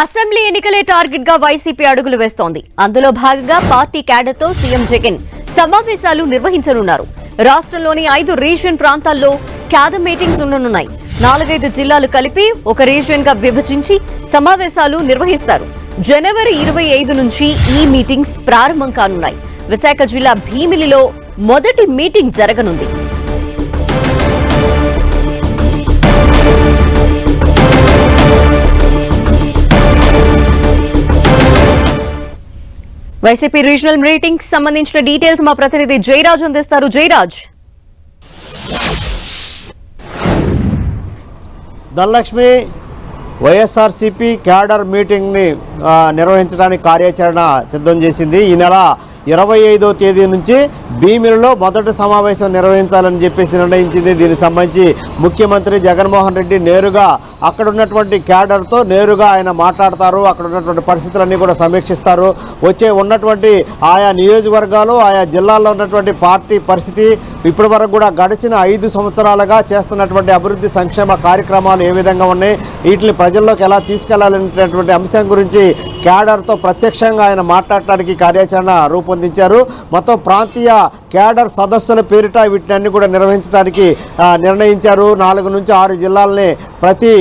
Assembly ఎన్నికలే టార్గెట్గా YCP అడుగులు వేస్తోంది. అందులో భాగంగా పార్టీ క్యాడర్తో సీఎం జగన్ సమావేశాలు నిర్వహించనున్నారు. రాష్ట్రంలోని ఐదు రీజియన్ ప్రాంతాల్లో క్యాడర్ మీటింగ్స్ ఉండనున్నాయి. నాలుగైదు జిల్లాలు కలిపి ఒక రీజియన్గా విభజించి సమావేశాలు నిర్వహిస్తారు. జనవరి ఇరవై ఐదు నుంచి ఈ మీటింగ్స్ ప్రారంభం కానున్నాయి. విశాఖ జిల్లా భీమిలిలో మొదటి మీటింగ్ జరగనుంది. వైసీపీ రీజనల్ మీటింగ్స్ సంబంధించిన డీటెయిల్స్ మా ప్రతినిధి జయరాజ్ అందిస్తారు. జయరాజ్. ధనలక్ష్మి వైఎస్ఆర్సీపీ క్యాడర్ మీటింగ్ని నిర్వహించడానికి కార్యాచరణ సిద్ధం చేసింది. ఈ నెల ఇరవై ఐదో తేదీ నుంచి భీమిలిలో మొదటి సమావేశం నిర్వహించాలని చెప్పేసి నిర్ణయించింది. దీనికి సంబంధించి ముఖ్యమంత్రి జగన్మోహన్ రెడ్డి నేరుగా అక్కడ ఉన్నటువంటి క్యాడర్తో నేరుగా ఆయన మాట్లాడతారు. అక్కడ ఉన్నటువంటి పరిస్థితులన్నీ కూడా సమీక్షిస్తారు. వచ్చే ఉన్నటువంటి ఆయా నియోజకవర్గాలు ఆయా జిల్లాల్లో ఉన్నటువంటి పార్టీ పరిస్థితి ఇప్పటి వరకు కూడా గడిచిన ఐదు సంవత్సరాలుగా చేస్తున్నటువంటి అభివృద్ధి సంక్షేమ కార్యక్రమాలు ఏ విధంగా ఉన్నాయి వీటిని ప్రజల్లోకి ఎలా తీసుకెళ్ళాలనేటువంటి అంశం గురించి క్యాడర్తో ప్రత్యక్షంగా ఆయన మాట్లాడటానికి కార్యాచరణ రూపొందించారు. మొత్తం ప్రాంతీయ క్యాడర్ సదస్సుల పేరిట వీటిని కూడా నిర్వహించడానికి నిర్ణయించారు. నాలుగు నుంచి ఆరు జిల్లాలని ప్రతి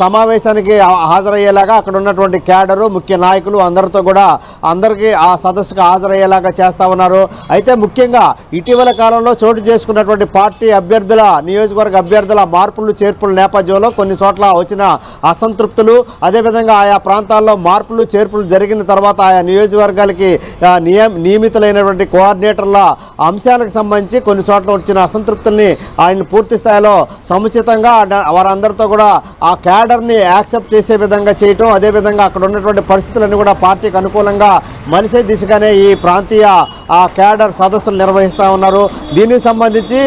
సమావేశానికి హాజరయ్యేలాగా అక్కడ ఉన్నటువంటి క్యాడరు ముఖ్య నాయకులు అందరితో కూడా అందరికీ ఆ సదస్సుకు హాజరయ్యేలాగా చేస్తా ఉన్నారు. అయితే ముఖ్యంగా ఇటీవల కాలంలో చోటు చేసుకున్నటువంటి పార్టీ అభ్యర్థుల నియోజకవర్గ అభ్యర్థుల మార్పులు చేర్పుల నేపథ్యంలో కొన్ని చోట్ల వచ్చిన అసంతృప్తులు. అదేవిధంగా ఆయా ప్రాంతాల్లో మార్పులు చేర్పులు జరిగిన తర్వాత ఆయా నియోజకవర్గాలకి నియమ నియమితులైనటువంటి కోఆర్డినేటర్ల అంశాలకు సంబంధించి కొన్ని చోట్ల వచ్చిన అసంతృప్తుల్ని ఆయన పూర్తి స్థాయిలో సముచితంగా వారందరితో కూడా ఆ క్యాడర్ని యాక్సెప్ట్ చేసే విధంగా చేయటం అదేవిధంగా అక్కడ ఉన్నటువంటి పరిస్థితులన్నీ కూడా పార్టీకి అనుకూలంగా మలిసే దిశగానే ఈ ప్రాంతీయ ఆ క్యాడర్ సదస్సులు నిర్వహిస్తూ ఉన్నారు. దీనికి సంబంధించి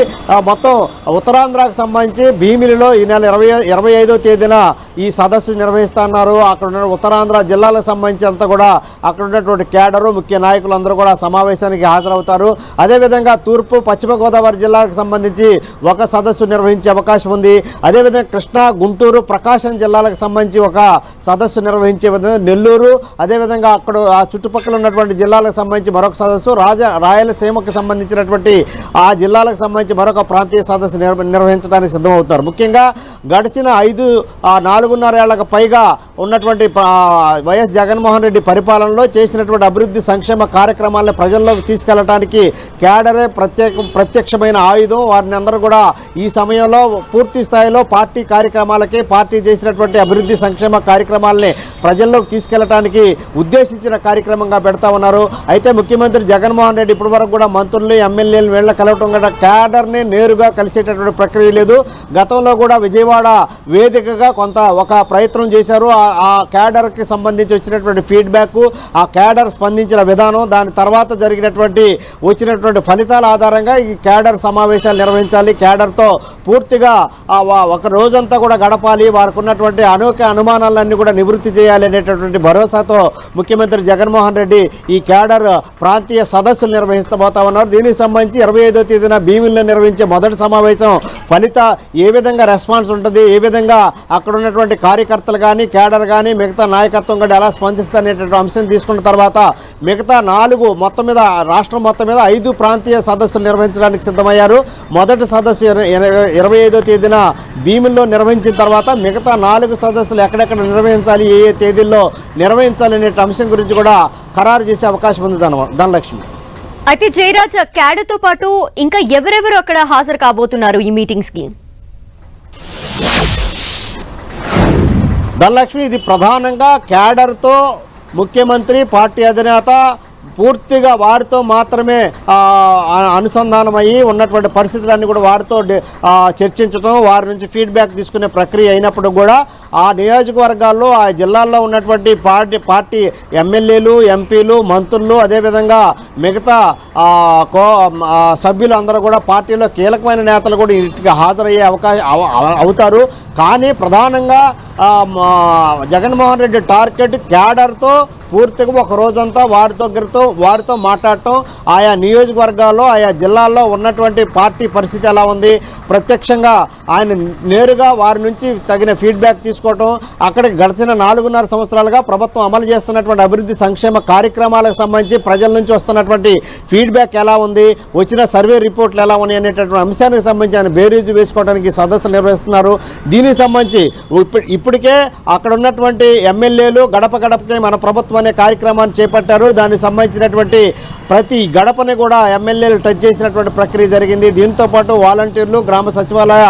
మొత్తం ఉత్తరాంధ్రకు సంబంధించి భీమిలిలో ఈ నెల ఇరవై ఇరవై ఐదో తేదీన ఈ సదస్సు నిర్వహిస్తున్నారు అక్కడ ఉన్న ఉత్తరాంధ్ర జిల్లాలకు సంబంధించి అంతా కూడా అక్కడ ఉన్నటువంటి క్యాడరు ముఖ్య నాయకులు అందరూ కూడా సమావేశానికి హాజరవుతారు. అదేవిధంగా తూర్పు పశ్చిమ గోదావరి జిల్లాకు సంబంధించి ఒక సదస్సు నిర్వహించే అవకాశం ఉంది. అదేవిధంగా కృష్ణా గుంటూరు ప్రకాశం జిల్లాలకు సంబంధించి ఒక సదస్సు నిర్వహించే విధంగా నెల్లూరు అదేవిధంగా అక్కడ ఆ చుట్టుపక్కల ఉన్నటువంటి జిల్లాలకు సంబంధించి మరొక సదస్సు రాజ రాయలసీమకు సంబంధించినటువంటి ఆ జిల్లాలకు సంబంధించి మరొక ప్రాంతీయ సదస్సు నిర్వహించడానికి సిద్ధమవుతారు. ముఖ్యంగా గడిచిన ఐదు నాలుగున్నరేళ్ళకు నాలుగున్నర ఏళ్ళకు పైగా ఉన్నటువంటి వైఎస్ జగన్మోహన్ రెడ్డి పరిపాలనలో చేసినటువంటి అభివృద్ధి సంక్షేమ కార్యక్రమాలను ప్రజల్లోకి తీసుకెళ్ళడానికి క్యాడరే ప్రత్యేక ప్రత్యక్షమైన ఆయుధం. వారిని అందరూ కూడా ఈ సమయంలో పూర్తి స్థాయిలో పార్టీ కార్యక్రమాలకి పార్టీ చేసినటువంటి అభివృద్ధి సంక్షేమ కార్యక్రమాలని ప్రజల్లోకి తీసుకెళ్ళడానికి ఉద్దేశించిన కార్యక్రమంగా పెడతా ఉన్నారు. అయితే ముఖ్యమంత్రి జగన్మోహన్ రెడ్డి ఇప్పటి వరకు కూడా మంత్రుల్ని ఎమ్మెల్యేలు వీళ్ళ కలవటం కూడా క్యాడర్ని నేరుగా కలిసేటటువంటి ప్రక్రియ లేదు. గతంలో కూడా విజయవాడ వేదికగా కొంత ఒక ప్రయత్నం చేశారు. ఆ- క్యాడర్కి సంబంధించి వచ్చినటువంటి ఫీడ్బ్యాక్ ఆ క్యాడర్ స్పందించిన విధానం దాని తర్వాత జరిగినటువంటి వచ్చినటువంటి ఫలితాల ఆధారంగా ఈ క్యాడర్ సమావేశాలు నిర్వహించాలి. క్యాడర్తో పూర్తిగా ఒక రోజంతా కూడా గడపాలి. వారికి ఉన్నటువంటి అనేక అనుమానాలన్నీ కూడా నివృత్తి చేయాలి అనేటటువంటి భరోసాతో ముఖ్యమంత్రి జగన్మోహన్ రెడ్డి ఈ క్యాడర్ ప్రాంతీయ సదస్సులు నిర్వహిస్తబోతా ఉన్నారు దీనికి సంబంధించి ఇరవై ఐదో తేదీన భీమిల్లో నిర్వహించే మొదటి సమావేశం. ఫలిత ఏ విధంగా రెస్పాన్స్ ఉంటుంది? ఏ విధంగా అక్కడ ఉన్నటువంటి కార్యకర్తలు కానీ క్యాడర్ కానీ మిగతా నాయకత్వం కూడా ఎలా స్పందిస్తారనేటువంటి అంశం తీసుకున్న తర్వాత మిగతా నాలుగు మొత్తం మీద రాష్ట్రం మొత్తం మీద ఐదు ప్రాంతీయ సదస్సులు నిర్వహించడానికి సిద్ధమయ్యారు. మొదటి సదస్సు ఇరవై ఐదో తేదీన భీముల్లో నిర్వహించిన తర్వాత మిగతా నాలుగు సదస్సులు ఎక్కడెక్కడ నిర్వహించాలి ఏ ఏ తేదీల్లో నిర్వహించాలి అనే అంశం గురించి కూడా ఖరారు చేసే అవకాశం ఉంది ధన ధనలక్ష్మి. అయితే జయరాజ్ క్యాడర్తో పాటు ఇంకా ఎవరెవరు అక్కడ హాజరు కాబోతున్నారు ఈ మీటింగ్స్కి ధనలక్ష్మి ఇది ప్రధానంగా క్యాడర్తో ముఖ్యమంత్రి పార్టీ అధినేత పూర్తిగా వారితో మాత్రమే అనుసంధానమయ్యి ఉన్నటువంటి పరిస్థితులన్నీ కూడా వారితో చర్చించడం వారి నుంచి ఫీడ్బ్యాక్ తీసుకునే ప్రక్రియ అయినప్పుడు కూడా ఆ నియోజకవర్గాల్లో ఆ జిల్లాల్లో ఉన్నటువంటి పార్టీ పార్టీ ఎమ్మెల్యేలు ఎంపీలు మంత్రులు అదేవిధంగా మిగతా కో సభ్యులు అందరూ కూడా పార్టీలో కీలకమైన నేతలు కూడా ఇంటికి హాజరయ్యే అవకాశం అవుతారు. కానీ ప్రధానంగా మా జగన్మోహన్ రెడ్డి టార్గెట్ క్యాడర్తో పూర్తిగా ఒక రోజంతా వారి దగ్గరతో వారితో మాట్లాడటం ఆయా నియోజకవర్గాల్లో ఆయా జిల్లాల్లో ఉన్నటువంటి పార్టీ పరిస్థితి ఎలా ఉంది ప్రత్యక్షంగా ఆయన నేరుగా వారి నుంచి తగిన ఫీడ్బ్యాక్ తీసుకు చేసుకోవటం అక్కడికి గడిచిన నాలుగున్నర సంవత్సరాలుగా ప్రభుత్వం అమలు చేస్తున్నటువంటి అభివృద్ధి సంక్షేమ కార్యక్రమాలకు సంబంధించి ప్రజల నుంచి వస్తున్నటువంటి ఫీడ్బ్యాక్ ఎలా ఉంది వచ్చిన సర్వే రిపోర్ట్లు ఎలా ఉన్నాయి అనేటటువంటి అంశానికి సంబంధించి ఆయన బేరీజు వేసుకోవడానికి సదస్సులు నిర్వహిస్తున్నారు. దీనికి సంబంధించి ఇప్పటికే అక్కడ ఉన్నటువంటి ఎమ్మెల్యేలు గడప గడపకి మన ప్రభుత్వం అనే కార్యక్రమాన్ని చేపట్టారు. దానికి సంబంధించినటువంటి ప్రతి గడపని కూడా ఎమ్మెల్యేలు టచ్ చేసినటువంటి ప్రక్రియ జరిగింది. దీంతో పాటు వాలంటీర్లు గ్రామ సచివాలయ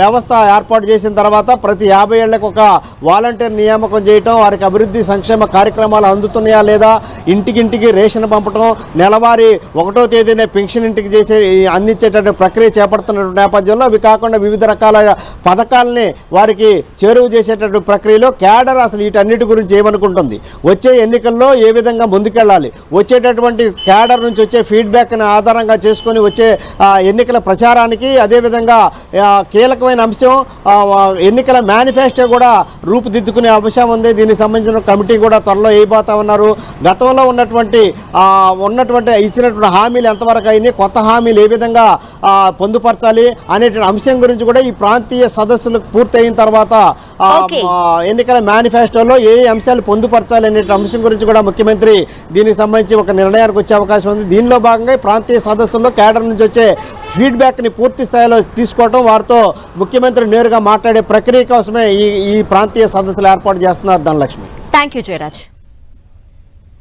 వ్యవస్థ ఏర్పాటు చేసిన తర్వాత ప్రతి యాభై ఏళ్ళకు ఒక వాలంటీర్ నియామకం చేయటం వారికి అభివృద్ధి సంక్షేమ కార్యక్రమాలు అందుతున్నాయా లేదా ఇంటికింటికి రేషన్ పంపటం నెలవారీ ఒకటో తేదీనే పెన్షన్ ఇంటికి చేసే అందించేటటువంటి ప్రక్రియ చేపడుతున్నటువంటి నేపథ్యంలో అవి కాకుండా వివిధ రకాల పథకాలని వారికి చేరువ చేసేటటువంటి ప్రక్రియలో క్యాడర్ అసలు వీటన్నిటి గురించి ఏమనుకుంటుంది? వచ్చే ఎన్నికల్లో ఏ విధంగా ముందుకెళ్ళాలి? వచ్చేటటువంటి క్యాడర్ నుంచి వచ్చే ఫీడ్బ్యాక్ని ఆధారంగా చేసుకొని వచ్చే ఎన్నికల ప్రచారానికి అదేవిధంగా కీలకమైన అంశం ఎన్నికల మేనిఫెస్టో కూడా రూపుదిద్దుకునే అంశం ఉంది. దీనికి సంబంధించిన కమిటీ కూడా త్వరలో వేయబోతా ఉన్నారు గతంలో ఉన్నటువంటి ఉన్నటువంటి ఇచ్చినటువంటి హామీలు ఎంతవరకు అయినాయి కొత్త హామీలు ఏ విధంగా పొందుపరచాలి అనేటువంటి అంశం గురించి కూడా ఈ ప్రాంతీయ సదస్సులు పూర్తయిన తర్వాత ఎన్నికల మేనిఫెస్టోలో ఏ అంశాలు పొందుపరచాలి అనే అంశం గురించి కూడా ముఖ్యమంత్రి దీనికి సంబంధించి ఒక నిర్ణయానికి వచ్చే అవకాశం ఉంది. దీనిలో భాగంగా ప్రాంతీయ సదస్సుల్లో కేడర్ నుంచి వచ్చే ఫీడ్బ్యాక్ని పూర్తి స్థాయిలో తీసుకోవడం వారితో ముఖ్యమంత్రి నేరుగా మాట్లాడే ప్రక్రియ కోసమే ఈ ఈ ప్రాంతీయ సదస్సులు ఏర్పాటు చేస్తున్నారు ధనలక్ష్మి. Thank you Jayaraj